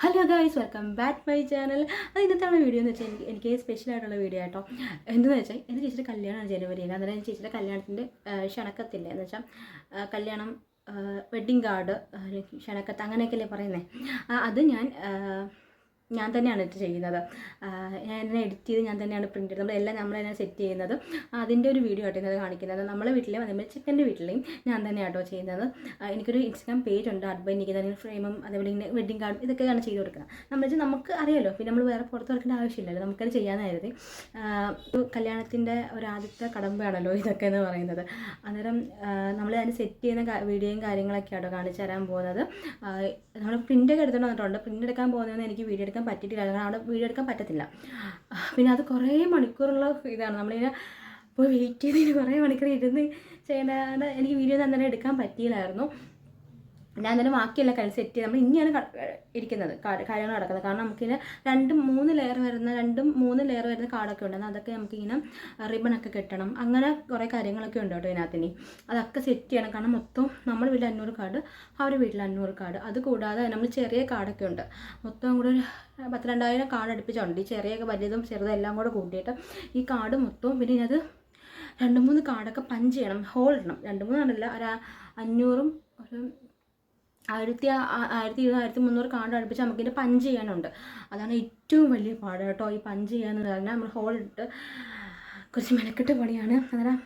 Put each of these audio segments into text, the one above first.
Hello guys welcome back my channel അത് ഇന്നത്തെ video എന്ന് വെച്ചാൽ എനിക്ക് എനിക്ക് സ്പെഷ്യൽ ആയിട്ടുള്ള വീഡിയോ ആട്ടോ. എന്തെന്ന് വെച്ചാൽ എന്റെ ചേച്ചിയുടെ കല്യാണമാണ് ജനുവരിയിൽ അന്നേരം ചേച്ചിയുടെ കല്യാണത്തിന്റെ ക്ഷണക്കത്തില്ലേ? എന്ന് വെച്ചാൽ കല്യാണം വെഡ്ഡിങ് കാർഡ് ക്ഷണക്കത്ത് അങ്ങനെയൊക്കെയല്ലേ പറയുന്നത് അത് ഞാൻ ഞാൻ തന്നെയാണ് ചെയ്യുന്നത്. ഞാൻ എന്നെ എഡിറ്റ് ചെയ്ത് ഞാൻ തന്നെയാണ് പ്രിന്റ് ചെയ്തത് നമ്മളെല്ലാം നമ്മൾ തന്നെ സെറ്റ് ചെയ്യുന്നത്. അതിന്റെ ഒരു വീഡിയോ ആട്ടോ ഇന്നത് കാണിക്കുന്നത്. നമ്മളെ വീട്ടിലെയും അതേപോലെ ചിക്കന്റെ വീട്ടിലെയും ഞാൻ തന്നെ ആട്ടോ ചെയ്യുന്നത് എനിക്കൊരു ഇൻസ്റ്റാഗ്രാം പേജ് ഉണ്ട്. അഡ്ബൈ നിൽക്കുന്ന ഫ്രെയിമും അതേപോലെ ഇങ്ങനെ വെഡിങ് കാർഡും ഇതൊക്കെയാണ് ചെയ്ത് കൊടുക്കുന്നത്. നമ്മൾ വെച്ചാൽ നമുക്ക് അറിയാമല്ലോ പിന്നെ നമ്മൾ വേറെ പുറത്ത് കൊടുക്കേണ്ട ആവശ്യമില്ലല്ലോ. നമുക്കത് ചെയ്യാനായിരുന്നു ഒരു കല്യാണത്തിന്റെ ഒരു ആദ്യത്തെ കടമ്പയാണല്ലോ ഇതൊക്കെ എന്ന് പറയുന്നത്. അന്നേരം നമ്മൾ അതിന് സെറ്റ് ചെയ്യുന്ന വീഡിയോയും കാര്യങ്ങളൊക്കെ ആട്ടോ കാണിച്ചു തരാൻ പോകുന്നത്. നമ്മൾ പ്രിന്റൊക്കെ എടുത്തോണ്ട് വന്നിട്ടുണ്ട്. പ്രിന്റ് എടുക്കാൻ പോകുന്നതെന്ന് എനിക്ക് വീഡിയോ എടുക്കാൻ പറ്റിയിട്ടില്ല. കാരണം അവിടെ വീഡിയോ എടുക്കാൻ പറ്റത്തില്ല. പിന്നെ അത് കുറേ മണിക്കൂറുള്ള ഇതാണ്. നമ്മളിങ്ങനെ പോയി വെയിറ്റ് ചെയ്തിട്ട് കുറേ മണിക്കൂർ ഇരുന്ന് ചെയ്യേണ്ടതാണ് എനിക്ക് വീഡിയോ തന്നെ എടുക്കാൻ പറ്റിയില്ലായിരുന്നു. ഞാൻ തന്നെ ബാക്കിയല്ല കാര്യം സെറ്റ് ചെയ്ത് നമ്മൾ ഇനിയാണ് ഇരിക്കുന്നത്. കാര്യങ്ങൾ നടക്കുന്നത്. കാരണം നമുക്കിങ്ങനെ രണ്ടും മൂന്ന് ലെയർ വരുന്ന രണ്ടും മൂന്ന് ലെയർ വരുന്ന കാർഡൊക്കെ ഉണ്ട് എന്നാൽ അതൊക്കെ നമുക്കിങ്ങനെ റിബണൊക്കെ കെട്ടണം. അങ്ങനെ കുറേ കാര്യങ്ങളൊക്കെ ഉണ്ട് കേട്ടോ ഇതിനകത്ത് ഇനി അതൊക്കെ സെറ്റ് ചെയ്യണം. കാരണം മൊത്തം നമ്മൾ വീട്ടിൽ അഞ്ഞൂറ് കാർഡ് അവർ വീട്ടിൽ അഞ്ഞൂറ് കാർഡ് അത് കൂടാതെ നമ്മൾ ചെറിയ കാർഡൊക്കെ ഉണ്ട്. മൊത്തം കൂടെ ഒരു പത്ത് രണ്ടായിരം കാർഡ് അടുപ്പിച്ചുണ്ട്. ഈ ചെറിയൊക്കെ വലിയതും ചെറുതും എല്ലാം കൂടെ കൂട്ടിയിട്ട് ഈ കാർഡ് മൊത്തവും പിന്നെ ഇതിനകത്ത് രണ്ട് മൂന്ന് കാർഡൊക്കെ പഞ്ച് ചെയ്യണം. ഹോൾ ഇടണം. രണ്ട് മൂന്ന് മൂന്നെണ്ണമല്ല ഒരു അഞ്ഞൂറും ഒരു ആയിരത്തി ആയിരത്തി ഇരുപത് ആയിരത്തി മുന്നൂറ് കാർഡ് അടുപ്പിച്ച് നമുക്കിതിന്റെ പഞ്ച് ചെയ്യാനുണ്ട്. അതാണ് ഏറ്റവും വലിയ പാട് കേട്ടോ ഈ പഞ്ച് ചെയ്യാന്ന് പറഞ്ഞാൽ നമ്മൾ ഹോളിട്ട് കുറച്ച് മെനക്കെട്ട് പണിയാണ്. അന്നേരം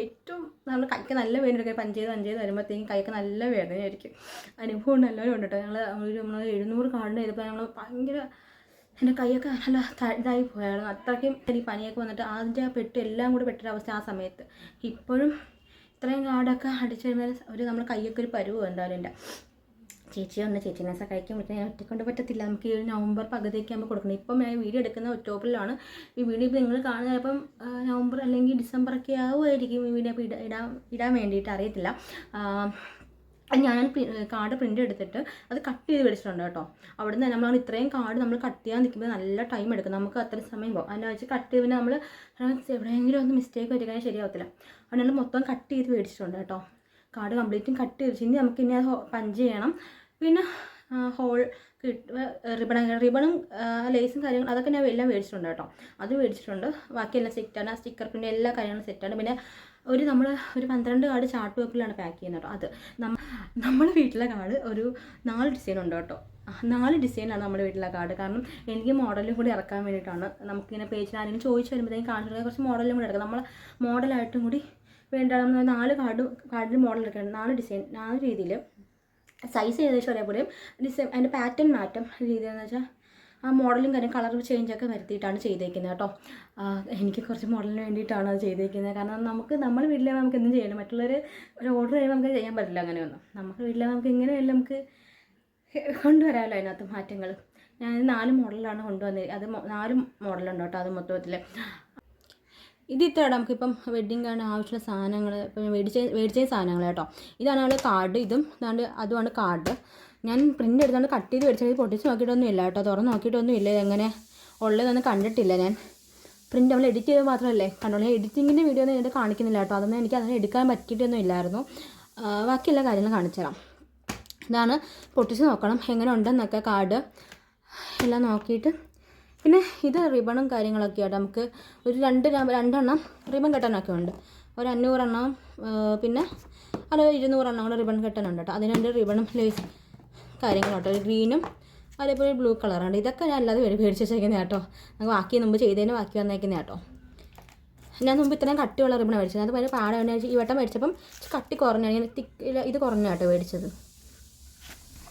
ഏറ്റവും നമ്മൾ കൈക്ക് നല്ല വേദനയൊക്കെ പഞ്ച് ചെയ്ത് പഞ്ച് ചെയ്ത് വരുമ്പോഴത്തേക്കും കൈക്ക് നല്ല വേദനയായിരിക്കും. അനുഭവം നല്ലവരും ഉണ്ട് കേട്ടോ. ഞങ്ങൾ ഒരു നമ്മൾ എഴുന്നൂറ് കാർഡ് ചെയ്തപ്പോൾ ഞങ്ങൾ ഭയങ്കര എന്റെ കൈയൊക്കെ നല്ല ഇതായി പോയായിരുന്നു. അത്രയ്ക്കും ഈ പനിയൊക്കെ വന്നിട്ട് അതിന്റെ ആ പെട്ട് എല്ലാം കൂടി പെട്ടൊരവസ്ഥ ആ സമയത്ത്. ഇപ്പോഴും ഇത്രയും കാർഡൊക്കെ അടിച്ചു കഴിഞ്ഞാൽ ഒരു നമ്മൾ കൈയൊക്കെ ഒരു പരുവ് എന്തായാലും ചേച്ചി ചേച്ചിനെ ചേച്ചീനെ സഹായിക്കാൻ പറ്റും. ഞാൻ ഒറ്റക്കൊണ്ട് പറ്റത്തില്ല. നമുക്ക് ഈ ഒരു നവംബർ പകുതിയൊക്കെ ആകുമ്പോൾ കൊടുക്കണം. ഇപ്പം ഞാൻ വീഡിയോ എടുക്കുന്ന ഒക്ടോബറിലാണ്. ഈ വീഡിയോ ഇപ്പോൾ നിങ്ങൾ കാണുന്നത് ചിലപ്പം നവംബർ അല്ലെങ്കിൽ ഡിസംബർ ഒക്കെ ആവുമായിരിക്കും ഈ വീഡിയോ ഇടാൻ ഇടാൻ ഇടാൻ വേണ്ടിയിട്ട്. അറിയത്തില്ല. ഞാൻ കാർഡ് പ്രിന്റ് എടുത്തിട്ട് അത് കട്ട് ചെയ്ത് വെച്ചിട്ടുണ്ട് കേട്ടോ. അവിടുന്ന് നമ്മൾ ഇത്രയും കാർഡ് നമ്മൾ കട്ട് ചെയ്യാൻ നിൽക്കുമ്പോൾ നല്ല ടൈം എടുക്കും. നമുക്ക് അത്ര സമയം പോകും അതിനെ വെച്ച് കട്ട് ചെയ്ത് നമ്മൾ എവിടെയെങ്കിലും ഒന്ന് മിസ്റ്റേക്ക് വരിക ശരിയാവത്തില്ല. അതുകൊണ്ട് മൊത്തം കട്ട് ചെയ്ത് മേടിച്ചിട്ടുണ്ട് കേട്ടോ. കാർഡ് കംപ്ലീറ്റും കട്ട് ചെയ്ത് ഇനി നമുക്ക് ഇനി അത് പഞ്ച് ചെയ്യണം. പിന്നെ ഹോൾ കിട്ട് റിബൺ റിബണും ലേസും കാര്യങ്ങളും അതൊക്കെ ഞാൻ എല്ലാം മേടിച്ചിട്ടുണ്ട് കേട്ടോ. അത് മേടിച്ചിട്ടുണ്ട്. ബാക്കിയെല്ലാം സെറ്റാണ് സ്റ്റിക്കർ പിന്നെ എല്ലാ കാര്യങ്ങളും സെറ്റാണ് പിന്നെ ഒരു നമ്മൾ ഒരു പന്ത്രണ്ട് കാർഡ് ചാർട്ട് പേപ്പറിലാണ് പാക്ക് ചെയ്യുന്നത് കേട്ടോ. അത് നമ്മൾ നമ്മുടെ വീട്ടിലെ കാർഡ് ഒരു നാല് ഡിസൈൻ ഉണ്ട് കേട്ടോ. നാല് ഡിസൈനാണ് നമ്മുടെ വീട്ടിലെ കാർഡ്. കാരണം എനിക്ക് മോഡലും കൂടി ഇറക്കാൻ വേണ്ടിയിട്ടാണ്. നമുക്കിങ്ങനെ പേജിൽ ആരെങ്കിലും ചോദിച്ചു വരുമ്പോഴത്തേക്കും കാണിച്ചിട്ട് കുറച്ച് മോഡലും കൂടി ഇറക്കാം നമ്മൾ മോഡലായിട്ടും കൂടി വേണ്ട നാല് കാർഡ് കാർഡിൽ മോഡൽ എടുക്കണം നാല് ഡിസൈൻ നാല് രീതിയിൽ സൈസ് ഏകദേശം ഒരേപോലെ. ഡിസൈൻ അതിന്റെ പാറ്റേൺ മാറ്റം രീതിയെന്ന് വെച്ചാൽ ആ മോഡലും കാര്യം കളർ ചേഞ്ചൊക്കെ വരുത്തിയിട്ടാണ് ചെയ്തേക്കുന്നത് കേട്ടോ. എനിക്ക് കുറച്ച് മോഡലിന് വേണ്ടിയിട്ടാണ് അത് ചെയ്തേക്കുന്നത് കാരണം നമുക്ക് നമ്മൾ വീട്ടിലെ നമുക്ക് എന്തും ചെയ്യണം മറ്റുള്ളവർ ഒരു ഓർഡർ ചെയ്യുമ്പോൾ നമുക്ക് ചെയ്യാൻ പറ്റില്ല അങ്ങനെയൊന്നും. നമുക്ക് വീട്ടിലെ നമുക്ക് ഇങ്ങനെയല്ല നമുക്ക് കൊണ്ടുവരാമല്ലോ അതിനകത്ത് മാറ്റങ്ങൾ ഞാൻ നാല് മോഡലാണ് കൊണ്ടുവന്നത് അത് നാല് മോഡലുണ്ട് കേട്ടോ അത് മൊത്തത്തിൽ ഇത് ഇത്രയാണ് നമുക്കിപ്പം വെഡ്ഡിങ് കാണാൻ ആവശ്യമുള്ള സാധനങ്ങൾ ഇപ്പം മേടിച്ച മേടിച്ച സാധനങ്ങൾ കേട്ടോ. ഇതാണ് അവൾ കാർഡ് ഇതും ഇതാണ്ട് അതുമാണ് കാർഡ് ഞാൻ പ്രിന്റ് എടുത്തുകൊണ്ട് കട്ട് ചെയ്ത് മേടിച്ചത്. പൊട്ടിച്ച് നോക്കിയിട്ടൊന്നും ഇല്ല കേട്ടോ. തുറന്ന് നോക്കിയിട്ടൊന്നും ഇല്ല ഇതെങ്ങനെ ഉള്ളതൊന്നും കണ്ടിട്ടില്ല ഞാൻ. പ്രിന്റ് നമ്മൾ എഡിറ്റ് ചെയ്ത് മാത്രമല്ലേ? കണ്ടോളൂ എഡിറ്റിങ്ങിന്റെ വീഡിയോ ഒന്നും ഇതിന്റെ കാണിക്കുന്നില്ല കേട്ടോ. അതൊന്നും എനിക്ക് അതിനെ എടുക്കാൻ പറ്റിയിട്ടൊന്നും ഇല്ലായിരുന്നു. ബാക്കിയുള്ള കാര്യങ്ങൾ കാണിച്ചു തരാം. ഇതാണ് പൊട്ടിച്ച് നോക്കണം. എങ്ങനെ ഉണ്ടെന്നൊക്കെ കാർഡ് എല്ലാം നോക്കിയിട്ട് പിന്നെ ഇത് റിബണും കാര്യങ്ങളൊക്കെ ആയിട്ട് നമുക്ക് ഒരു രണ്ട് രണ്ടെണ്ണം റിബൺ കെട്ടാനൊക്കെ ഉണ്ട്. ഒരു അഞ്ഞൂറെണ്ണം പിന്നെ അത് ഇരുന്നൂറെണ്ണം കൂടെ റിബൺ കെട്ടാനുണ്ട് കേട്ടോ. അതിന് രണ്ട് റിബണും ലേസ് കാര്യങ്ങളുണ്ട്. ഒരു ഗ്രീനും അതേപോലെ ബ്ലൂ കളറുണ്ട് ഇതൊക്കെ ഞാൻ അല്ലാതെ മേടി മേടിച്ച് വെച്ചേക്കുന്നത് കേട്ടോ. നമുക്ക് ബാക്കി മുമ്പ് ചെയ്തതിന് ബാക്കി വന്നേക്കുന്നത് കേട്ടോ. ഞാൻ മുമ്പ് ഇത്രയും കട്ടിയുള്ള റിബൺ മേടിച്ചത്. അത് ഭയങ്കര പാടെ ഈ വട്ടം മേടിച്ചപ്പം കട്ടി കുറഞ്ഞാണ് ഇങ്ങനെ തിക്ക് ഇത് കുറഞ്ഞ കേട്ടോ മേടിച്ചത്.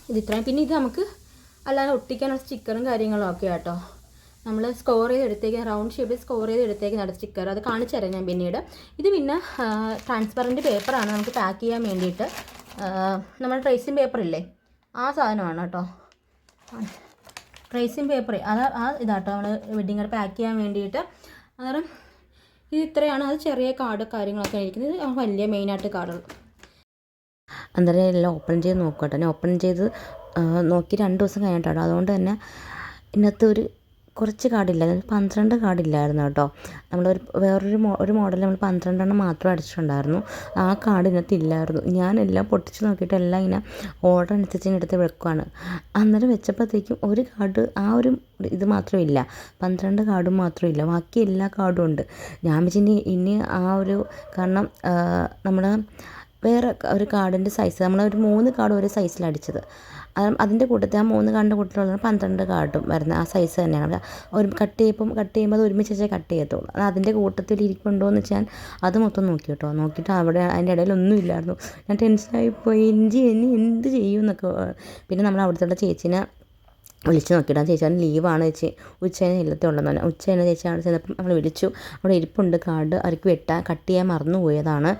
ഇത് ഇത്രയും. പിന്നെ ഇത് നമുക്ക് അല്ലാതെ ഒട്ടിക്കാനുള്ള സ്റ്റിക്കറും കാര്യങ്ങളും ഒക്കെ കേട്ടോ. നമ്മൾ സ്കോർ ചെയ്ത് എടുത്തേക്ക് റൗണ്ട് ഷേപ്പിൽ സ്കോർ ചെയ്ത് എടുത്തേക്കുന്നതാണ് സ്റ്റിക്കർ അത് കാണിച്ചു തരാം ഞാൻ പിന്നീട്. ഇത് പിന്നെ ട്രാൻസ്പെറന്റ് പേപ്പറാണ് നമുക്ക് പാക്ക് ചെയ്യാൻ വേണ്ടിയിട്ട്. നമ്മുടെ ട്രേസിങ് പേപ്പർ ഇല്ലേ? ആ സാധനമാണ് കേട്ടോ. ട്രേസിങ് പേപ്പർ അത് ആ ഇതാട്ടോ നമ്മൾ വെഡിങ് കാർഡ് പാക്ക് ചെയ്യാൻ വേണ്ടിയിട്ട്. അന്നേരം ഇത് ഇത്രയാണ്. അത് ചെറിയ കാർഡ് കാര്യങ്ങളൊക്കെ ഇരിക്കുന്നത് ഇത് വലിയ മെയിനായിട്ട് കാർഡുകൾ അന്നേരം എല്ലാം ഓപ്പൺ ചെയ്ത് നോക്കട്ടെ ഓപ്പൺ ചെയ്ത് നോക്കി രണ്ട് ദിവസം കഴിഞ്ഞിട്ടാണ്. അതുകൊണ്ട് തന്നെ ഇന്നത്തെ ഒരു കുറച്ച് കാർഡില്ല. പന്ത്രണ്ട് കാർഡില്ലായിരുന്നു കേട്ടോ. നമ്മളൊരു വേറൊരു മോ ഒരു മോഡൽ നമ്മൾ പന്ത്രണ്ടെണ്ണം മാത്രം അടിച്ചിട്ടുണ്ടായിരുന്നു. ആ കാർഡ് ഇതിനകത്ത് ഇല്ലായിരുന്നു. ഞാനെല്ലാം പൊട്ടിച്ച് നോക്കിയിട്ട് എല്ലാം ഇങ്ങനെ ഓർഡർ അനുസരിച്ച് എടുത്ത് വെക്കുവാണ്. അന്നേരം വെച്ചപ്പോഴത്തേക്കും ഒരു കാർഡ് ആ ഒരു ഇത് മാത്രം ഇല്ല. പന്ത്രണ്ട് കാർഡും മാത്രം ഇല്ല. ബാക്കി എല്ലാ കാർഡും ഉണ്ട്. ഞാൻ വെച്ചിട്ട് ഇനി ആ ഒരു കാരണം നമ്മുടെ വേറെ ഒരു കാർഡിന്റെ സൈസ് നമ്മളൊരു മൂന്ന് കാർഡ് ഒരു സൈസിൽ അടിച്ചത്. അതിന്റെ കൂട്ടത്തിൽ ആ മൂന്ന് കാർഡിന്റെ കൂട്ടത്തിലുള്ള പന്ത്രണ്ട് കാർഡും വരുന്ന ആ സൈസ് തന്നെയാണ്. ഒരു കട്ട് ചെയ്യുമ്പം കട്ട് ചെയ്യുമ്പോൾ അത് ഒരുമിച്ച് കട്ട് ചെയ്യത്തുള്ളൂ. അത് അതിന്റെ കൂട്ടത്തിൽ ഇരിപ്പുണ്ടോ എന്ന് വെച്ചാൽ അത് മൊത്തം നോക്കി കേട്ടോ നോക്കിയിട്ട് അവിടെ അതിന്റെ ഇടയിൽ ഒന്നും ഇല്ലായിരുന്നു. ഞാൻ ടെൻഷനായി പോയി. ഇഞ്ചി ഇനി എന്ത് ചെയ്യും എന്നൊക്കെ. പിന്നെ നമ്മൾ അവിടുത്തെ ചേച്ചീനെ വിളിച്ച് നോക്കിയിട്ട് പറഞ്ഞു ലീവാണ് ചേച്ചി. ഉച്ചകഴിഞ്ഞ് ഇല്ലത്തെ ഉണ്ടെന്ന് പറഞ്ഞു. ഉച്ചകഴിഞ്ഞ് ചേച്ചി അവിടെ ചെന്നപ്പം നമ്മൾ വിളിച്ചു. അവിടെ ഇരിപ്പുണ്ട്. കാർഡ് അവർക്ക് വെട്ടാൻ കട്ട് ചെയ്യാൻ മറന്നു പോയതാണ്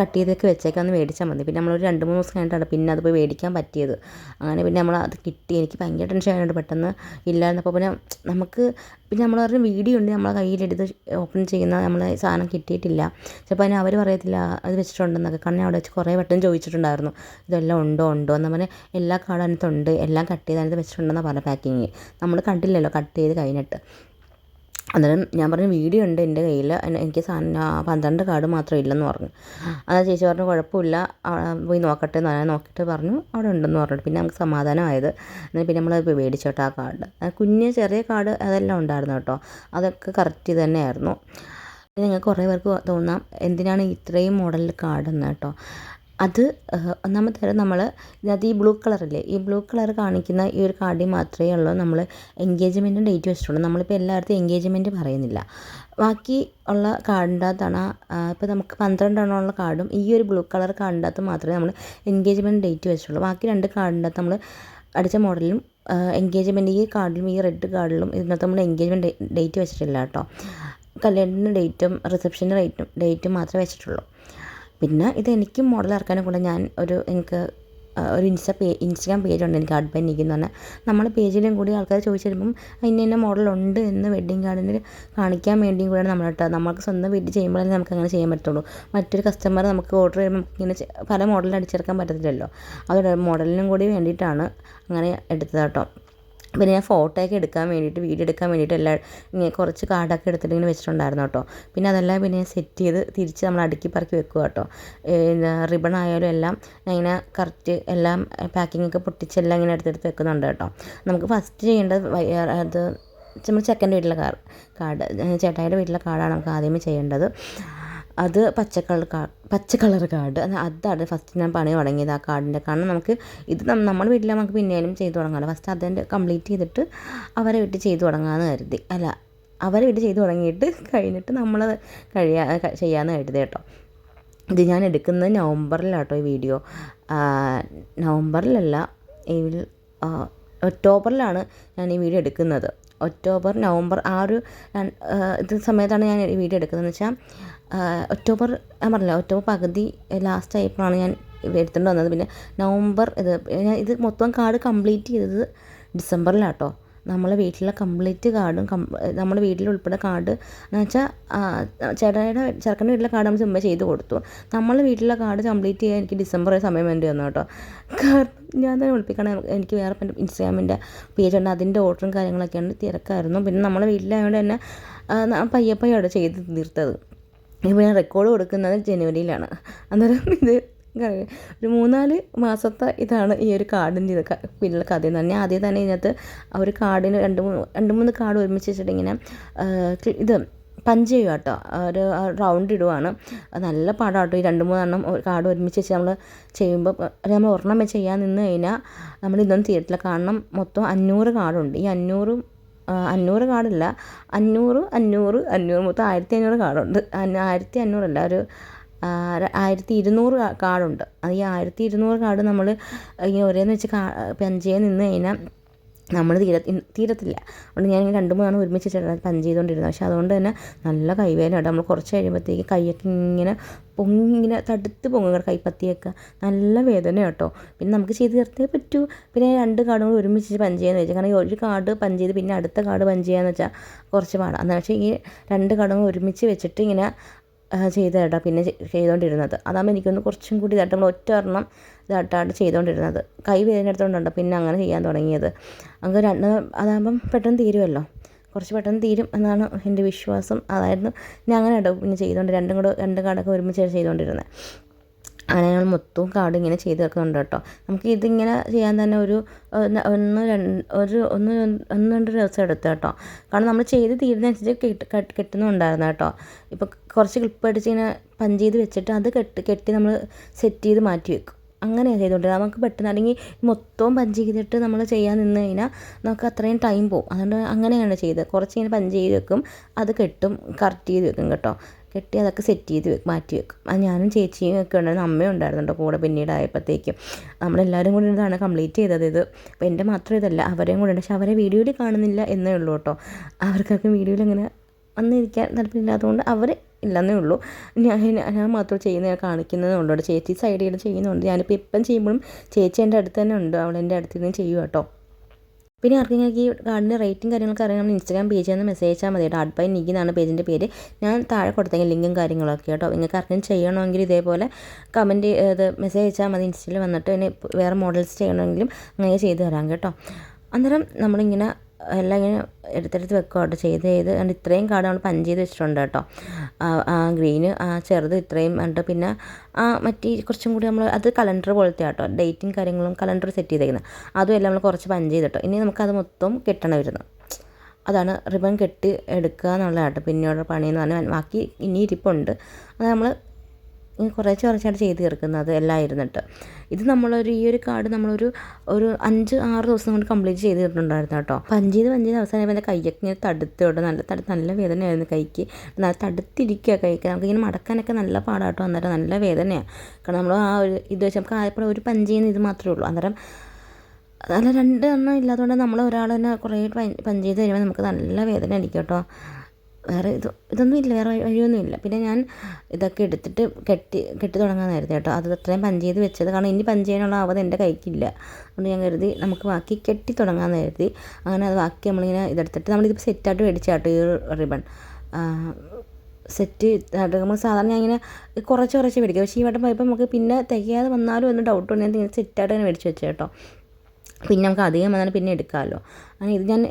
കട്ട് ചെയ്തൊക്കെ വെച്ചേക്കാന്ന് മേടിച്ചാൽ മതി. പിന്നെ നമ്മളൊരു രണ്ട് മൂന്ന് ദിവസം കഴിഞ്ഞിട്ടാണ് പിന്നെ അത് പോയി മേടിക്കാൻ പറ്റിയത്. അങ്ങനെ പിന്നെ നമ്മൾ അത് കിട്ടി. എനിക്ക് ഭയങ്കര ടെൻഷൻ ആയതുകൊണ്ട് പെട്ടെന്ന് ഇല്ലായിരുന്നപ്പോൾ പിന്നെ നമുക്ക് പിന്നെ നമ്മൾ പറഞ്ഞ വീഡിയോ ഉണ്ട് നമ്മളെ കയ്യിലെടുത്ത് ഓപ്പൺ ചെയ്യുന്ന നമ്മളെ സാധനം കിട്ടിയിട്ടില്ല. ചിലപ്പോൾ അതിന് അവർ പറയത്തില്ല അത് വെച്ചിട്ടുണ്ടെന്നൊക്കെ. കാരണം അവിടെ വെച്ച് കുറേ വട്ടം ചോദിച്ചിട്ടുണ്ടായിരുന്നു. ഇതെല്ലാം ഉണ്ടോ? ഉണ്ടോ? എന്ന് പറഞ്ഞാൽ എല്ലാ കാർഡും അതിനകത്തുണ്ട്. എല്ലാം കട്ട് ചെയ്ത് അതിനകത്ത് വെച്ചിട്ടുണ്ടെന്നാണ് പറഞ്ഞ പാക്കിങ് നമ്മൾ കണ്ടില്ലല്ലോ കട്ട് ചെയ്ത് കഴിഞ്ഞിട്ട്. അന്നേരം ഞാൻ പറഞ്ഞു വീഡിയോ ഉണ്ട് എന്റെ കയ്യിൽ എനിക്ക് പന്ത്രണ്ട് കാർഡ് മാത്രമേ ഇല്ലെന്ന് പറഞ്ഞു. അത് ചേച്ചി പറഞ്ഞു കുഴപ്പമില്ല. പോയി നോക്കട്ടെ എന്ന് പറഞ്ഞാൽ നോക്കിയിട്ട് പറഞ്ഞു അവിടെ ഉണ്ടെന്ന് പറഞ്ഞു പിന്നെ നമുക്ക് സമാധാനമായത്. എന്നിട്ട് പിന്നെ നമ്മൾ മേടിച്ചോട്ടോ ആ കാർഡ്. കുഞ്ഞ് ചെറിയ കാർഡ് അതെല്ലാം ഉണ്ടായിരുന്നു കേട്ടോ. അതൊക്കെ കറക്റ്റ് തന്നെയായിരുന്നു. നിങ്ങൾക്ക് കുറേ പേർക്ക് തോന്നാം എന്തിനാണ് ഇത്രയും മോഡലിൽ കാർഡ് എന്ന് കേട്ടോ. അത് ഒന്നാമത്തെ കാര്യം നമ്മൾ ഇതിനകത്ത് ഈ ബ്ലൂ കളറില്ലേ ഈ ബ്ലൂ കളർ കാണിക്കുന്ന ഈ ഒരു കാർഡിൽ മാത്രമേ ഉള്ളൂ നമ്മൾ എൻഗേജ്മെന്റും ഡേറ്റ് വെച്ചിട്ടുള്ളൂ. നമ്മളിപ്പോൾ എല്ലായിടത്തും എൻഗേജ്മെന്റ് പറയുന്നില്ല. ബാക്കി ഉള്ള കാർഡിന്റെ അകത്താണ് ഇപ്പോൾ നമുക്ക് പന്ത്രണ്ടെണ്ണമുള്ള കാർഡും ഈ ഒരു ബ്ലൂ കളർ കാർഡിന്റെ അകത്ത് മാത്രമേ നമ്മൾ എൻഗേജ്മെന്റ് ഡേറ്റ് വെച്ചിട്ടുള്ളൂ. ബാക്കി രണ്ട് കാർഡിന്റെ അകത്ത് നമ്മൾ അടിച്ച മോഡലും എൻഗേജ്മെന്റ് ഈ കാർഡിലും ഈ റെഡ് കാർഡിലും ഇതിനകത്ത് നമ്മൾ എൻഗേജ്മെന്റ് ഡേറ്റ് വെച്ചിട്ടില്ല കേട്ടോ. കല്യാണത്തിന്റെ ഡേറ്റും റിസപ്ഷന്റെ ഡേറ്റും ഡേറ്റും മാത്രമേ വെച്ചിട്ടുള്ളൂ. പിന്നെ ഇത് എനിക്കും മോഡൽ ഇറക്കാനും കൂടെ ഞാൻ ഒരു എനിക്ക് ഒരു ഇൻസ്റ്റാ പേ ഇൻസ്റ്റഗ്രാം പേജുണ്ട് എനിക്ക് ആർട്ട് പെന്നിക്ക് എന്ന് പറഞ്ഞാൽ നമ്മൾ പേജിലും കൂടി ആൾക്കാർ ചോദിച്ചു വരുമ്പം ഇന്ന ഇന്ന മോഡലുണ്ട് എന്ന് വെഡ്ഡിങ് കാർഡിന് കാണിക്കാൻ വേണ്ടിയും കൂടെയാണ് നമ്മൾ ഇട്ടത്. നമുക്ക് സ്വന്തം വീട്ടിൽ ചെയ്യുമ്പോഴേ നമുക്ക് അങ്ങനെ ചെയ്യാൻ പറ്റുള്ളൂ. മറ്റൊരു കസ്റ്റമർ നമുക്ക് ഓർഡർ ചെയ്യുമ്പോൾ ഇങ്ങനെ പല മോഡലിൽ അടിച്ചെടുക്കാൻ പറ്റത്തില്ലല്ലോ. അതൊരു മോഡലിനും കൂടി വേണ്ടിയിട്ടാണ് അങ്ങനെ എടുത്തത് കേട്ടോ. പിന്നെ ഞാൻ ഫോട്ടോ ഒക്കെ എടുക്കാൻ വേണ്ടിയിട്ട് വീഡിയോ എടുക്കാൻ വേണ്ടിയിട്ട് എല്ലാം ഇങ്ങനെ കുറച്ച് കാർഡൊക്കെ എടുത്തിട്ട് ഇങ്ങനെ വെച്ചിട്ടുണ്ടായിരുന്നു കേട്ടോ. പിന്നെ അതെല്ലാം പിന്നെ സെറ്റ് ചെയ്ത് തിരിച്ച് നമ്മൾ അടുക്കി പറക്കി വെക്കുക കേട്ടോ. റിബൺ ആയാലും എല്ലാം ഇങ്ങനെ കറക്റ്റ് എല്ലാം പാക്കിംഗ് ഒക്കെ പൊട്ടിച്ചെല്ലാം ഇങ്ങനെ എടുത്തെടുത്ത് വെക്കുന്നുണ്ട് കേട്ടോ. നമുക്ക് ഫസ്റ്റ് ചെയ്യേണ്ടത് അത് നമ്മൾ ചെക്കന്റെ വീട്ടിലെ കാർ കാർഡ് ചേട്ടായിയുടെ വീട്ടിലെ കാർഡാണ് നമുക്ക് ആദ്യമേ ചെയ്യേണ്ടത്. അത് പച്ച കളർ കാ പച്ച കളർ കാർഡ് അതാണ് ഫസ്റ്റ് ഞാൻ പണി തുടങ്ങിയത് ആ കാർഡിന്റെ കാരണം നമുക്ക് ഇത് നമ്മൾ വീട്ടിൽ നമുക്ക് പിന്നെയും ചെയ്തു തുടങ്ങാമല്ലോ ഫസ്റ്റ് അതിന്റെ കംപ്ലീറ്റ് ചെയ്തിട്ട് അവരെ വീട്ടിൽ ചെയ്തു തുടങ്ങാമെന്ന് കരുതി. അല്ല അവരെ വീട്ടിൽ ചെയ്തു തുടങ്ങിയിട്ട് കഴിഞ്ഞിട്ട് നമ്മൾ കഴിയാ ചെയ്യാമെന്ന് കരുതി കേട്ടോ. ഇത് ഞാൻ എടുക്കുന്നത് നവംബറിലാട്ടോ ഈ വീഡിയോ. നവംബറിലല്ല ഈ ഒക്ടോബറിലാണ് ഞാൻ ഈ വീഡിയോ എടുക്കുന്നത്. ഒക്ടോബർ നവംബർ ആ ഒരു ഇത് സമയത്താണ് ഞാൻ ഈ വീഡിയോ എടുക്കുന്നതെന്ന് വെച്ചാൽ ഒക്ടോബർ ഞാൻ പറഞ്ഞില്ല ഒക്ടോബർ പകുതി ലാസ്റ്റ് ആയപ്പോഴാണ് ഞാൻ എടുത്തുകൊണ്ട് വന്നത്. പിന്നെ നവംബർ ഇത് ഞാൻ ഇത് മൊത്തം കാർഡ് കംപ്ലീറ്റ് ചെയ്തത് ഡിസംബറിലാണ് കേട്ടോ നമ്മളെ വീട്ടിലെ കംപ്ലീറ്റ് കാർഡും കം നമ്മുടെ വീട്ടിൽ ഉൾപ്പെടെ കാർഡ് എന്ന് വെച്ചാൽ ചേട്ടായുടെ ചെറുക്കന്റെ വീട്ടിലെ കാർഡ് നമ്മൾ ചുമ്മാ ചെയ്ത് കൊടുത്തു. നമ്മളെ വീട്ടിലെ കാർഡ് കംപ്ലീറ്റ് ചെയ്യാൻ എനിക്ക് ഡിസംബർ സമയം വേണ്ടി വന്നു കേട്ടോ. കാരണം ഞാൻ തന്നെ വിളിപ്പിക്കണം എനിക്ക് വേറെ ഇൻസ്റ്റാഗ്രാമിന്റെ പേജ് ഉണ്ട് അതിന്റെ ഓർഡറും കാര്യങ്ങളൊക്കെയാണ് തിരക്കായിരുന്നു. പിന്നെ നമ്മളെ വീട്ടിലായതുകൊണ്ട് തന്നെ പയ്യെ ചെയ്ത് തീർത്തത്. ഇപ്പോൾ ഞാൻ റെക്കോർഡ് കൊടുക്കുന്നത് ജനുവരിയിലാണ്. അന്നേരം ഇത് ഒരു മൂന്നാൽ മാസത്തെ ഇതാണ് ഈ ഒരു കാർഡിന്റെ ഇത് പിന്നിലെ കഥ എന്ന് പറഞ്ഞാൽ ആദ്യം തന്നെ ഇതിനകത്ത് ഒരു കാർഡിന് രണ്ട് മൂന്ന് രണ്ട് മൂന്ന് കാർഡ് ഒരുമിച്ച് വെച്ചിട്ട് ഇങ്ങനെ ഇത് പഞ്ച് ചെയ്യുക കേട്ടോ ഒരു റൗണ്ട് ഇടുവാണ്. നല്ല പാടാണ് കേട്ടോ ഈ രണ്ട് മൂന്നെണ്ണം കാർഡ് ഒരുമിച്ച് വെച്ച് നമ്മൾ ചെയ്യുമ്പോൾ നമ്മൾ ഒരെണ്ണം ചെയ്യാൻ നിന്ന് കഴിഞ്ഞാൽ നമ്മൾ ഇതൊന്നും തിയേറ്ററിൽ കാണണം. മൊത്തം അഞ്ഞൂറ് കാർഡുണ്ട്. ഈ അഞ്ഞൂറും അഞ്ഞൂറ് കാർഡില്ല. അഞ്ഞൂറ് അഞ്ഞൂറ് അഞ്ഞൂറ് മൊത്തം ആയിരത്തി അഞ്ഞൂറ് കാർഡുണ്ട്. ആയിരത്തി അഞ്ഞൂറല്ല ഒരു ആയിരത്തി ഇരുന്നൂറ് കാർഡുണ്ട്. അത് ഈ ആയിരത്തി ഇരുന്നൂറ് കാർഡ് നമ്മൾ ഇങ്ങനെ ഒരേന്ന് വെച്ച് പഞ്ച് ചെയ്യാൻ നിന്ന് കഴിഞ്ഞാൽ നമ്മൾ തീര തീരത്തില്ല. അതുകൊണ്ട് ഞാൻ രണ്ട് മൂന്നാണ് ഒരുമിച്ച് പഞ്ച് ചെയ്തുകൊണ്ടിരുന്നത് പക്ഷേ അതുകൊണ്ട് തന്നെ നല്ല കൈവേദന കേട്ടോ നമ്മൾ കുറച്ച് കഴിയുമ്പോഴത്തേക്ക് കൈയൊക്കെ ഇങ്ങനെ പൊങ്ങി. ഇങ്ങനെ തടുത്ത് പൊങ്ങുക കൈപ്പത്തിയൊക്കെ. നല്ല വേദന കേട്ടോ പിന്നെ നമുക്ക് ചെയ്ത് തീർത്തേ പറ്റൂ. പിന്നെ രണ്ട് കാർഡും കൂടി ഒരുമിച്ച് പഞ്ച് ചെയ്യാന്ന് വെച്ചാൽ കാരണം ഒരു കാർഡ് പഞ്ച് ചെയ്ത് പിന്നെ അടുത്ത കാർഡ് പഞ്ച് ചെയ്യാന്ന് വെച്ചാൽ കുറച്ച് പാടാണ് എന്ന് വെച്ചാൽ ഈ രണ്ട് കാർഡും ഒരുമിച്ച് വെച്ചിട്ട് ഇങ്ങനെ ചെയ്ത് കേട്ടോ. പിന്നെ ചെയ്തുകൊണ്ടിരുന്നത് അതാകുമ്പോൾ എനിക്കൊന്ന് കുറച്ചും കൂടി ഇതായിട്ട് നമ്മൾ ഒറ്റ ഒരെണ്ണം ഇതായിട്ടാണ് ചെയ്തുകൊണ്ടിരുന്നത്. കൈ വേദന പിന്നെ അങ്ങനെ ചെയ്യാൻ തുടങ്ങിയത്. അങ്ങ് രണ്ട് അതാകുമ്പം പെട്ടെന്ന് തീരുമല്ലോ കുറച്ച് പെട്ടെന്ന് തീരും എന്നാണ് എന്റെ വിശ്വാസം. അതായിരുന്നു ഞാൻ അങ്ങനെ കേട്ടോ പിന്നെ ചെയ്തുകൊണ്ട് രണ്ടും കൂടെ രണ്ട് കാടൊക്കെ ഒരുമിച്ച് ചെയ്തുകൊണ്ടിരുന്നത് അങ്ങനെ ഞങ്ങൾ മൊത്തവും കാർഡ് ഇങ്ങനെ ചെയ്ത് വെക്കുന്നുണ്ട് കേട്ടോ. നമുക്ക് ഇതിങ്ങനെ ചെയ്യാൻ തന്നെ ഒരു ഒന്ന് രണ്ട് ഒരു ഒന്ന് ഒന്ന് രണ്ട് ദിവസം എടുത്തു കേട്ടോ. കാരണം നമ്മൾ ചെയ്ത് തീരുന്നതനുസരിച്ച് കെട്ട് കെട്ടുന്നുണ്ടായിരുന്നു കേട്ടോ. ഇപ്പോൾ കുറച്ച് ക്ലിപ്പ് അടിച്ച് ഇങ്ങനെ പഞ്ച് ചെയ്ത് വെച്ചിട്ട് അത് കെട്ടി കെട്ടി നമ്മൾ സെറ്റ് ചെയ്ത് മാറ്റി വെക്കും. അങ്ങനെയാണ് ചെയ്തുകൊണ്ടിരുന്നത് നമുക്ക് പെട്ടെന്ന് അല്ലെങ്കിൽ മൊത്തവും പഞ്ച് ചെയ്തിട്ട് നമ്മൾ ചെയ്യാൻ നിന്ന് കഴിഞ്ഞാൽ നമുക്ക് അത്രയും ടൈം പോകും അതുകൊണ്ട് അങ്ങനെയാണ് ചെയ്തത്. കുറച്ച് ഇങ്ങനെ പഞ്ച് ചെയ്ത് വെക്കും. അത് കെട്ടും കറക്റ്റ് ചെയ്ത് വെക്കും കേട്ടോ. കെട്ടി അതൊക്കെ സെറ്റ് ചെയ്ത് വെക്കും മാറ്റി വെക്കും. അത് ഞാനും ചേച്ചിയും ഒക്കെ ഉണ്ടായിരുന്നു അമ്മയും ഉണ്ടായിരുന്നു കേട്ടോ കൂടെ പിന്നീട് ആയപ്പോഴത്തേക്കും നമ്മളെല്ലാവരും കൂടി ഇതാണ് കംപ്ലീറ്റ് ചെയ്തത് ഇത്. അപ്പോൾ എന്റെ മാത്രം ഇതല്ല അവരെയും കൂടെ ഉണ്ട്. പക്ഷെ അവരെ വീഡിയോയിൽ കാണുന്നില്ല എന്നേ ഉള്ളൂ കേട്ടോ. അവർക്കൊക്കെ വീഡിയോയിൽ ഇങ്ങനെ വന്നിരിക്കാൻ താല്പര്യമില്ലാത്തതുകൊണ്ട് അവർ ഇല്ലെന്നേ ഉള്ളൂ. ഞാൻ ഞാൻ മാത്രം ചെയ്യുന്ന കാണിക്കുന്നതേ ഉള്ളൂ ചേച്ചി സൈഡിൽ ചെയ്യുന്നുണ്ട്. ഞാനിപ്പോൾ ഇപ്പം ചെയ്യുമ്പോഴും ചേച്ചി എന്റെ അടുത്ത് തന്നെ ഉണ്ട്. അവൾ എന്റെ അടുത്ത് നിന്ന് ചെയ്യും കേട്ടോ. പിന്നെ ആർക്കെങ്കിലും ഈ കാർഡിന്റെ റേറ്റും കാര്യങ്ങളൊക്കെ അറിയാൻ നമ്മൾ ഇൻസ്റ്റാഗ്രാം പേജിൽ നിന്ന് മെസ്സേജ് അയച്ചാൽ മതി കേട്ടോ. അഡ്ബൈ നിഗി എന്നാണ് പേജിന്റെ പേര്. ഞാൻ താഴെ കൊടുത്തെങ്കിൽ ലിങ്കും കാര്യങ്ങളൊക്കെ കേട്ടോ. നിങ്ങൾക്ക് ആർക്കെങ്കിലും ചെയ്യണമെങ്കിൽ ഇതേപോലെ കമന്റ് ഇത് മെസ്സേജ് അയച്ചാൽ മതി. ഇൻസ്റ്റയിൽ വന്നിട്ട് പിന്നെ വേറെ മോഡൽസ് ചെയ്യണമെങ്കിലും അങ്ങനെ ചെയ്തു തരാം കേട്ടോ. അന്നേരം നമ്മളിങ്ങനെ എല്ലാം ഇങ്ങനെ എടുത്തെടുത്ത് വെക്കുക കേട്ടോ. ചെയ്ത് ചെയ്ത് കണ്ട് ഇത്രയും കാർഡ് നമ്മൾ പഞ്ച് ചെയ്ത് വെച്ചിട്ടുണ്ട് കേട്ടോ. ആ ഗ്രീന് ആ ചെറുത് ഇത്രയും ഉണ്ട് പിന്നെ ആ മറ്റേ കുറച്ചും കൂടി നമ്മൾ അത് കലണ്ടർ പോലത്തെ കേട്ടോ. ഡേറ്റും കാര്യങ്ങളും കലണ്ടർ സെറ്റ് ചെയ്തേക്കുന്നത് അതും എല്ലാം നമ്മൾ കുറച്ച് പഞ്ച് ചെയ്തിട്ടോ ഇനി നമുക്കത് മൊത്തം കെട്ടണം വരുന്നു അതാണ് റിബൺ കെട്ടി എടുക്കുക എന്നുള്ളതാട്ടോ പിന്നീട് പണിയെന്ന് പറഞ്ഞാൽ ബാക്കി ഇനി ഇരിപ്പുണ്ട്. അത് നമ്മൾ കുറേശ്ശെ കുറച്ചായിട്ട് ചെയ്ത് തീർക്കുന്നത് എല്ലാം ഇരുന്നിട്ട്. ഇത് നമ്മളൊരു ഈ ഒരു കാർഡ് നമ്മളൊരു ഒരു അഞ്ച് ആറ് ദിവസം കൊണ്ട് കംപ്ലീറ്റ് ചെയ്ത് തീർന്നിട്ടുണ്ടായിരുന്നു കേട്ടോ. പഞ്ച് ചെയ്ത് പഞ്ച് ചെയ്ത് അവസാനം എന്റെ കയ്യൊക്കെ ഇങ്ങനെ തടുത്തോട്ട് നല്ല തടുത്ത് നല്ല വേദനയായിരുന്നു കൈക്ക്. നല്ല തടുത്തിരിക്കുക കൈക്ക്. നമുക്കിങ്ങനെ മടക്കാനൊക്കെ നല്ല പാടാട്ടോ. അന്നേരം നല്ല വേദനയാണ് കാരണം നമ്മൾ ആ ഒരു ഇത് വെച്ച് നമുക്ക് ആയപ്പോൾ ഒരു പഞ്ച് ചെയ്യുന്ന ഇത് മാത്രമേ ഉള്ളൂ. അന്നേരം അതല്ല രണ്ട് എണ്ണം ഇല്ലാത്തതുകൊണ്ട് നമ്മൾ ഒരാൾ തന്നെ കുറേ പഞ്ച് കഴിയുമ്പോൾ നമുക്ക് നല്ല വേദന അടിക്കും കേട്ടോ. വേറെ ഇത് ഇതൊന്നും ഇല്ല വേറെ വഴിയൊന്നും ഇല്ല. പിന്നെ ഞാൻ ഇതൊക്കെ എടുത്തിട്ട് കെട്ടി കെട്ടി തുടങ്ങാനായിരുന്നു കേട്ടോ. അത് അത്രയും പഞ്ച് ചെയ്ത് വെച്ചത്. കാരണം ഇനി പഞ്ച് ചെയ്യാനുള്ള ആവത് എന്റെ കൈക്കില്ല. അതുകൊണ്ട് ഞാൻ കരുതി നമുക്ക് ബാക്കി കെട്ടി തുടങ്ങാമെന്ന് കരുതി. അങ്ങനെ അത് ബാക്കി നമ്മളിങ്ങനെ ഇതെടുത്തിട്ട് നമ്മളിതിപ്പോൾ സെറ്റായിട്ട് മേടിച്ചാട്ടോ ഈ റിബൺ. സെറ്റ് നമ്മൾ സാധാരണ ഞാൻ ഇങ്ങനെ കുറച്ച് കുറച്ച് മേടിക്കും. പക്ഷേ ഈ വട്ടം പോയപ്പോൾ നമുക്ക് പിന്നെ തികയാതെ വന്നാലും എന്ന് ഡൗട്ട് ഉണ്ട് ഞാൻ സെറ്റായിട്ട് തന്നെ മേടിച്ച് വെച്ചേ കേട്ടോ. പിന്നെ നമുക്ക് അധികം വന്നാൽ പിന്നെ എടുക്കാമല്ലോ. അങ്ങനെ ഇത് ഞാൻ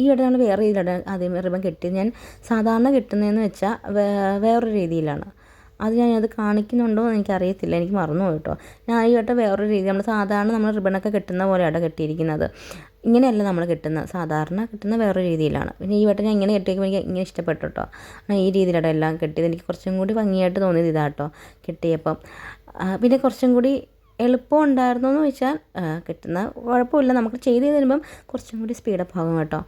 ഈ ഇട നമ്മൾ വേറെ രീതിയിലാണ് ആദ്യം റിബൺ കെട്ടിയത് ഞാൻ സാധാരണ കിട്ടുന്നതെന്ന് വെച്ചാൽ വേറൊരു രീതിയിലാണ്. അത് ഞാൻ അത് കാണിക്കുന്നുണ്ടോ എന്ന് എനിക്കറിയത്തില്ല. എനിക്ക് മറന്നു കേട്ടോ. ഞാൻ ഈ വട്ടം വേറൊരു രീതി നമ്മൾ സാധാരണ നമ്മൾ റിബണൊക്കെ കെട്ടുന്ന പോലെയാണ് കെട്ടിയിരിക്കുന്നത്. ഇങ്ങനെയല്ല നമ്മൾ കിട്ടുന്നത്. സാധാരണ കിട്ടുന്ന വേറൊരു രീതിയിലാണ്. പിന്നെ ഈ വട്ടം ഞാൻ ഇങ്ങനെ കെട്ടിയപ്പോൾ എനിക്ക് ഇങ്ങനെ ഇഷ്ടപ്പെട്ടു കേട്ടോ. ഈ രീതിയിലാണ് എല്ലാം കെട്ടിയത്. എനിക്ക് കുറച്ചും കൂടി ഭംഗിയായിട്ട് തോന്നിയത് ഇതാട്ടോ കെട്ടിയപ്പം. പിന്നെ കുറച്ചും കൂടി എളുപ്പം ഉണ്ടായിരുന്നു എന്ന് വെച്ചാൽ കിട്ടുന്ന കുഴപ്പമില്ല. നമുക്ക് ചെയ്ത് തരുമ്പം കുറച്ചും കൂടി സ്പീഡപ്പ് ആകും കേട്ടോ.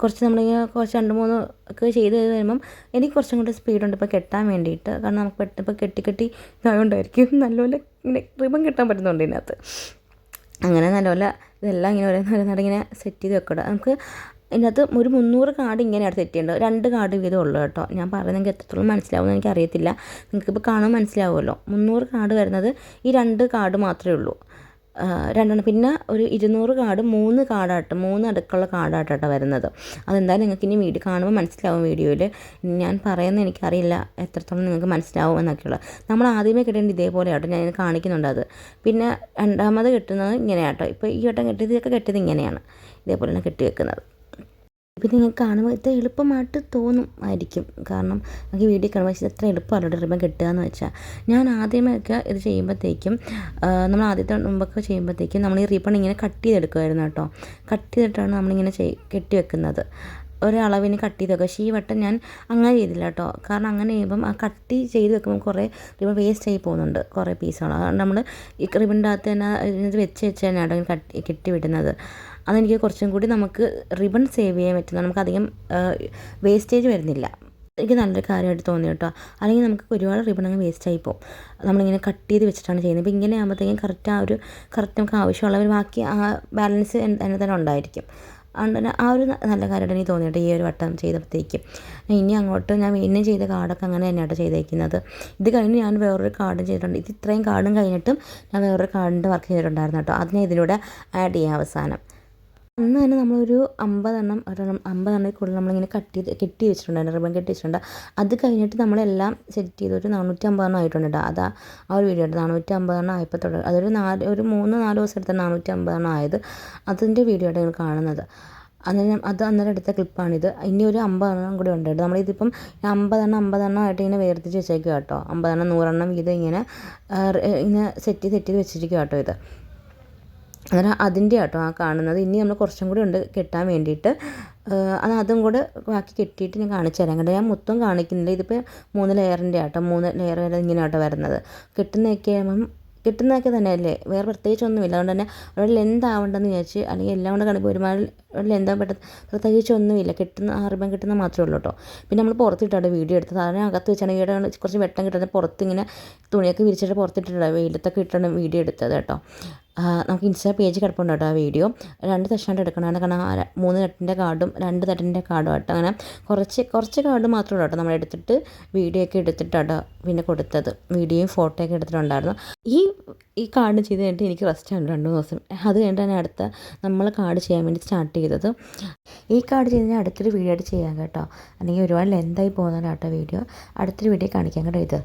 കുറച്ച് നമ്മളിങ്ങനെ കുറച്ച് രണ്ട് മൂന്ന് ഒക്കെ ചെയ്ത് വരുമ്പം എനിക്ക് കുറച്ചും കൂടി സ്പീഡുണ്ട് ഇപ്പോൾ കെട്ടാൻ വേണ്ടിയിട്ട്. കാരണം നമുക്ക് പെട്ടെന്ന് ഇപ്പോൾ കെട്ടി കെട്ടി ഇതായതുകൊണ്ടായിരിക്കും നല്ലപോലെ ഇങ്ങനെ റിബൺ കെട്ടാൻ പറ്റുന്നുണ്ട് ഇതിനകത്ത്. അങ്ങനെ നല്ലപോലെ ഇതെല്ലാം ഇങ്ങനെ ഓരോന്നോരോന്നായിട്ട് ഇങ്ങനെ സെറ്റ് ചെയ്ത് വെക്കണം നമുക്ക് ഇതിനകത്ത് ഒരു മുന്നൂറ് കാർഡ് ഇങ്ങനെയാണ് സെറ്റ് ചെയ്യേണ്ടത് രണ്ട് കാർഡ് വീതം ഉള്ളു കേട്ടോ. ഞാൻ പറയുന്നത് എത്രത്തോളം മനസ്സിലാവുമെന്ന് എനിക്കറിയത്തില്ല. നിങ്ങൾക്കിപ്പോൾ കാണാൻ മനസ്സിലാവുമല്ലോ. മുന്നൂറ് കാർഡ് വരുന്നത് ഈ രണ്ട് കാർഡ് മാത്രമേ ഉള്ളൂ. രണ്ടെണ്ണം. പിന്നെ ഒരു ഇരുന്നൂറ് കാർഡ് മൂന്ന് കാർഡായിട്ട് മൂന്ന് അടുക്കുള്ള കാർഡായിട്ടാണ് വരുന്നത്. അതെന്തായാലും നിങ്ങൾക്ക് ഇനി വീഡിയോ കാണുമ്പോൾ മനസ്സിലാവും വീഡിയോയിൽ ഞാൻ പറയുന്നത് എനിക്കറിയില്ല എത്രത്തോളം നിങ്ങൾക്ക് മനസ്സിലാവും എന്നൊക്കെയുള്ളത് നമ്മൾ ആദ്യമേ കിട്ടേണ്ടത് ഇതേപോലെയാട്ടോ ഞാൻ കാണിക്കുന്നുണ്ട് അത്. പിന്നെ രണ്ടാമത് കിട്ടുന്നത് ഇങ്ങനെയാട്ടോ. ഇപ്പോൾ ഈ വട്ടം കിട്ടിയത് ഇതൊക്കെ കിട്ടിയത് ഇങ്ങനെയാണ്. ഇതേപോലെ തന്നെ കെട്ടി വെക്കുന്നത്. ഇപ്പം നിങ്ങൾക്ക് കാണുമ്പോൾ ഇത്ര എളുപ്പമായിട്ട് തോന്നും ആയിരിക്കും കാരണം നമുക്ക് വീഡിയോ കാണുമ്പോൾ പക്ഷേ എത്ര എളുപ്പമല്ല റിബൺ കിട്ടുക എന്ന് വെച്ചാൽ ഞാൻ ആദ്യമൊക്കെ ഇത് ചെയ്യുമ്പോഴത്തേക്കും നമ്മൾ ആദ്യത്തെ മുമ്പൊക്കെ ചെയ്യുമ്പോഴത്തേക്കും നമ്മൾ ഈ റിബൺ ഇങ്ങനെ കട്ട് ചെയ്തെടുക്കുമായിരുന്നു കേട്ടോ. കട്ട് ചെയ്തിട്ടാണ് നമ്മളിങ്ങനെ ചെയ് കെട്ടി വെക്കുന്നത് ഒരളവിന് കട്ട് ചെയ്ത് വെക്കുക പക്ഷേ ഈ വട്ടം ഞാൻ അങ്ങനെ ചെയ്തില്ല കേട്ടോ. കാരണം അങ്ങനെ ചെയ്യുമ്പം ആ കട്ടി ചെയ്ത് വെക്കുമ്പോൾ കുറേ റിബൺ വേസ്റ്റ് ആയി പോകുന്നുണ്ട് കുറേ പീസുകൾ അതുകൊണ്ട് നമ്മൾ ഈ റിബണിന്റെ അകത്ത് തന്നെ ഇത് വെച്ച് വെച്ച് തന്നെ കേട്ടോ കട്ട് കെട്ടി വിടുന്നത്. അതെനിക്ക് കുറച്ചും കൂടി നമുക്ക് റിബൺ സേവ് ചെയ്യാൻ പറ്റുന്ന. നമുക്ക് അധികം വേസ്റ്റേജ് വരുന്നില്ല. എനിക്ക് നല്ലൊരു കാര്യമായിട്ട് തോന്നി കേട്ടോ. അല്ലെങ്കിൽ നമുക്ക് ഒരുപാട് റിബൺ അങ്ങ് വേസ്റ്റ് ആയി പോകും. നമ്മളിങ്ങനെ കട്ട് ചെയ്ത് വെച്ചിട്ടാണ് ചെയ്യുന്നത്. ഇപ്പോൾ ഇങ്ങനെ ആകുമ്പോഴത്തേക്കും കറക്റ്റ് ആ ഒരു കറക്റ്റ് നമുക്ക് ആവശ്യമുള്ളവർ ബാക്കി ആ ബാലൻസ് തന്നെ തന്നെ ഉണ്ടായിരിക്കും. അതുകൊണ്ട് തന്നെ ആ ഒരു നല്ല കാര്യമായിട്ട് എനിക്ക് തോന്നിയിട്ട് ഈ ഒരു വട്ടം ചെയ്തപ്പോഴത്തേക്കും. ഇനി അങ്ങോട്ട് ഞാൻ വീണ്ടും ചെയ്ത കാർഡൊക്കെ അങ്ങനെ തന്നെയാട്ടോ ചെയ്തേക്കുന്നത്. ഇത് കഴിഞ്ഞ് ഞാൻ വേറൊരു കാർഡും ചെയ്തിട്ടുണ്ട്. ഇത് ഇത്രയും കാർഡും കഴിഞ്ഞിട്ടും ഞാൻ വേറൊരു കാർഡിന്റെ വർക്ക് ചെയ്തിട്ടുണ്ടായിരുന്നു കേട്ടോ. അത് ഞാൻ ഇതിലൂടെ ആഡ് ചെയ്യാം അവസാനം. അന്ന് തന്നെ നമ്മളൊരു അമ്പതെണ്ണം ഒരെണ്ണം അമ്പതെണ്ണം കൂടുതൽ നമ്മളിങ്ങനെ കട്ട് ചെയ്ത് കെട്ടി വെച്ചിട്ടുണ്ടായിരുന്നു റിബൺ കെട്ടി വെച്ചിട്ടുണ്ട്. അത് കഴിഞ്ഞിട്ട് നമ്മളെല്ലാം സെറ്റ് ചെയ്ത് ഒരു നാനൂറ്റി അമ്പതെണ്ണം ആയിട്ടുണ്ട് കേട്ടോ അതാ ആ ഒരു വീഡിയോ ഉണ്ട് നാനൂറ്റി അമ്പതെണ്ണം ആയപ്പോൾ തുടങ്ങി അതൊരു നാല് ഒരു മൂന്ന് നാല് ദിവസം എടുത്ത നാനൂറ്റി അമ്പതെണ്ണം ആയത് അതിന്റെ വീഡിയോ ആയിട്ട് നിങ്ങൾ കാണുന്നത്. അന്നേരം അത് അന്നേരം എടുത്ത ക്ലിപ്പാണിത് ഇനി ഒരു അമ്പതെണ്ണം കൂടി ഉണ്ട് കേട്ടോ നമ്മളിതിപ്പം അമ്പതെണ്ണം അമ്പതെണ്ണം ആയിട്ട് ഇങ്ങനെ വേർതിരിച്ച് വെച്ചേക്കുക കേട്ടോ അമ്പതെണ്ണം നൂറെണ്ണം വീതം ഇങ്ങനെ ഇങ്ങനെ സെറ്റ് സെറ്റ് ചെയ്ത് വെച്ചിരിക്കുക കേട്ടോ ഇത്. അന്നേരം അതിന്റെ ആട്ടോ ആ കാണുന്നത്. ഇനി നമ്മൾ കുറച്ചും കൂടി ഉണ്ട് കെട്ടാൻ വേണ്ടിയിട്ട്. അത് അതും കൂടെ ബാക്കി കെട്ടിയിട്ട് ഞാൻ കാണിച്ചു തരാം. കേട്ടോ ഞാൻ മൊത്തം കാണിക്കുന്നില്ല. ഇതിപ്പോൾ മൂന്ന് ലെയറിന്റെ ആട്ടോ. മൂന്ന് ലെയർ വരെ ഇങ്ങനെ ആട്ടോ വരുന്നത്. കെട്ടുന്നതൊക്കെ ആകുമ്പം കിട്ടുന്നതൊക്കെ തന്നെയല്ലേ? വേറെ പ്രത്യേകിച്ച് ഒന്നുമില്ല അതുകൊണ്ട് തന്നെ ഒരു ലെന്ത് ആവണ്ടെന്ന് വിചാരിച്ച് അല്ലെങ്കിൽ എല്ലാം കൂടെ കാണുമ്പോൾ ഒരുമാതിരി ഒരു ലെന്താ പെട്ടെന്ന് പ്രത്യേകിച്ചൊന്നുമില്ല കിട്ടുന്ന ആ റിബൺ കിട്ടുന്ന മാത്രമേ ഉള്ളൂ കേട്ടോ. പിന്നെ നമ്മൾ പുറത്തിട്ടാണ് വീഡിയോ എടുത്തത്. അതിന് അകത്ത് വെച്ചാണ് ഈടെ കുറച്ച് വെട്ടം കിട്ടുന്നത് പുറത്ത് ഇങ്ങനെ തുണിയൊക്കെ വിരിച്ചിട്ട് പുറത്തിട്ടിട്ടാണ് വെയിലത്തൊക്കെ ഇട്ടാണ് വീഡിയോ എടുത്തത് കേട്ടോ. നമുക്ക് ഇൻസ്റ്റാ പേജ് കിടപ്പുണ്ട് കേട്ടോ ആ വീഡിയോ. രണ്ട് സെഷനായിട്ട് എടുക്കണതാണ്. കാരണം മൂന്ന് തട്ടിന്റെ കാർഡും രണ്ട് തട്ടിന്റെ കാർഡും ആട്ടോ അങ്ങനെ കുറച്ച് കുറച്ച് കാർഡ് മാത്രമേ ഉള്ളൂ കേട്ടോ. നമ്മൾ എടുത്തിട്ട് വീഡിയോ ഒക്കെ എടുത്തിട്ടാട്ടോ പിന്നെ കൊടുത്തത്. വീഡിയോയും ഫോട്ടോ ഒക്കെ എടുത്തിട്ടുണ്ടായിരുന്നു. ഈ ഈ കാർഡ് ചെയ്ത് കഴിഞ്ഞിട്ട് എനിക്ക് റെസ്റ്റ് ആണ് രണ്ട് ദിവസം. അത് കഴിഞ്ഞിട്ടാണ് അടുത്ത നമ്മൾ കാർഡ് ചെയ്യാൻ വേണ്ടി സ്റ്റാർട്ട് ചെയ്തത്. ഈ കാർഡ് ചെയ്ത് ഞാൻ അടുത്തൊരു വീഡിയോ ആയിട്ട് ചെയ്യാം കേട്ടോ. അല്ലെങ്കിൽ ഒരുപാട് ലെന്തായി പോകുന്നതാണ് കേട്ടോ വീഡിയോ അടുത്തൊരു വീഡിയോ കാണിക്കാം കേട്ടോ ഇത്.